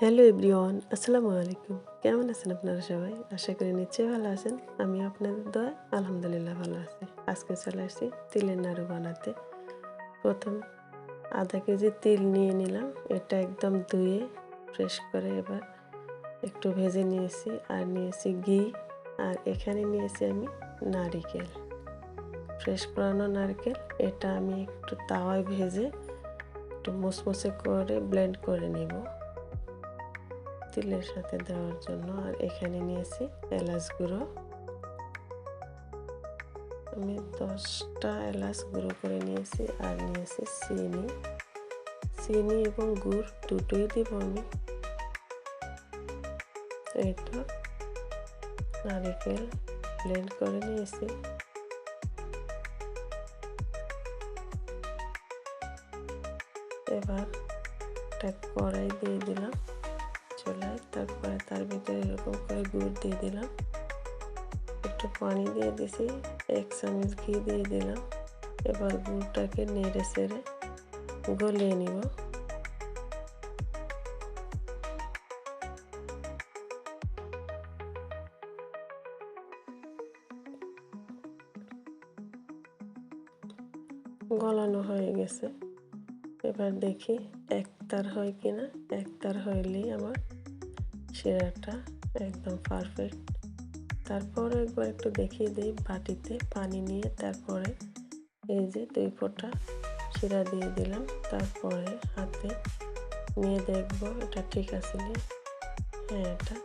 Hello everyone, আসসালামু আলাইকুম। কেমন আছেন আপনারা সবাই? আশা করি নিশ্চয়ই ভালো আছেন। আমি আপনাদের দয়া, আলহামদুলিল্লাহ ভালো আছি। আজকে চলে আসছি তিলের নাড়ু বানাতে। প্রথম আধা কেজি তিল নিয়ে নিলাম। এটা একদম ধুয়ে ফ্রেশ করে এবার একটু ভেজে নিয়েছি। আর নিয়েছি ঘি। আর এখানে নিয়েছি আমি নারিকেল। ফ্রেশ করানো নারকেল। এটা আমি একটু তাওয়ায় ভেজে একটু মুসমুসে করে ব্লেন্ড করে নেব। তিলের সাথে দেওয়ার জন্য আর এখানে নিয়েছি এলাচ গুঁড়ো। আমি দশটা এলাচ গুঁড়ো করে নিয়েছি আর নিয়েছি চিনি। চিনি এবং গুড় দুটোই দিব আমি। এটা নারিকেল ব্লেন্ড করে নিয়েছি। এবার একটা কড়াই দিয়ে দিলাম। চুলায় তারপরে তার ভিতরে এরকম করে গুড় দিয়ে দিলাম। একটু পানি দিয়ে দিছি, এক চামচ ঘি দিয়ে দিলাম। এবার গুড়টাকে নেড়ে সেড়ে গলিয়ে নিব। গলানো হয়ে গেছে। এবার দেখি একতার হয় কিনা। একতার হইলেই আমার শিরাটা একদম পারফেক্ট তারপরে একবার একটু দেখিয়ে দিই বাটিতে পানি নিয়ে তারপরে এই যে দুই ফোঁটা শিরা দিয়ে দিলাম। তারপরে হাতে নিয়ে দেখব এটা ঠিক আছে নি হ্যাঁ এটা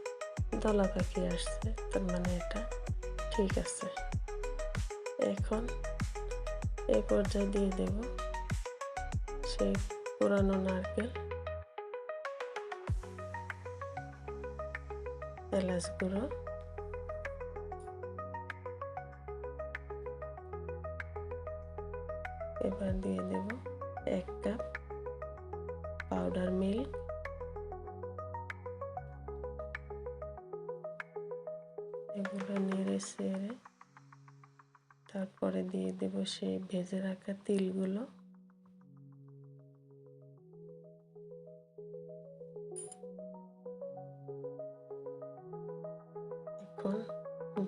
দলা পাখি আসছে, তার মানে এটা ঠিক আছে। এখন এই পর্যায়ে দিয়ে দেব। সেই পুরানো নারকেল। এলাচ গুঁড়ো। এবার দিয়ে দেব এক কাপ পাউডার মিল্ক এগুলো নেড়ে সেড়ে তারপরে দিয়ে দেব সেই ভেজে রাখা তিলগুলো। এখন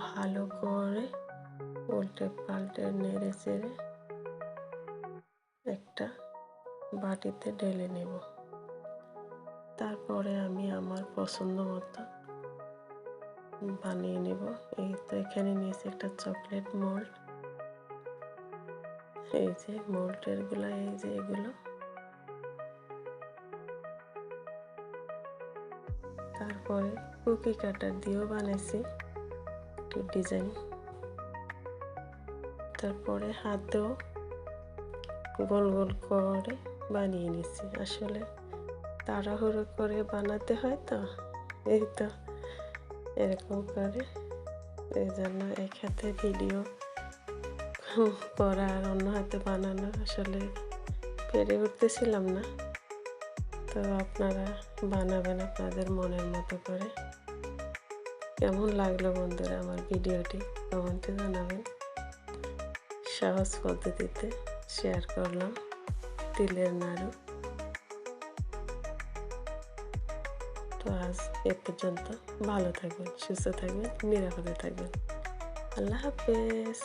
ভালো করে উল্টে পাল্টে নেড়ে চেড়ে একটা বাটিতে ঢেলে নেব। তারপরে আমি আমার পছন্দ মতো বানিয়ে নেব। এই তো এখানে নিয়েছি একটা চকলেট মোল্ড। এই যে মোল্টেরগুলা, এই যে এগুলো। তারপরে কুকি কাটার দিয়েও বানাইছি। একটু ডিজাইন। তারপরে হাতেও গোল গোল করে বানিয়ে নিছি আসলে তাড়াহুড়ো করে বানাতে হয় তো, এই তো এরকম করে। এই জন্য এক হাতে ভিডিও করা আর অন্য হাতে বানানো আসলে পেরে উঠতেছিলাম না। তো আপনারা বানাবেন আপনাদের মনের মতো করে। কেমন লাগল বন্ধুরা আমার ভিডিওটি? কমেন্টে জানাবেন। সহজ পদ্ধতিতে শেয়ার করলাম তিলের নাড়ু। তো আজ এ পর্যন্ত। ভালো থাকবেন, সুস্থ থাকবেন, নিরাপদে থাকবেন। আল্লাহ হাফেজ।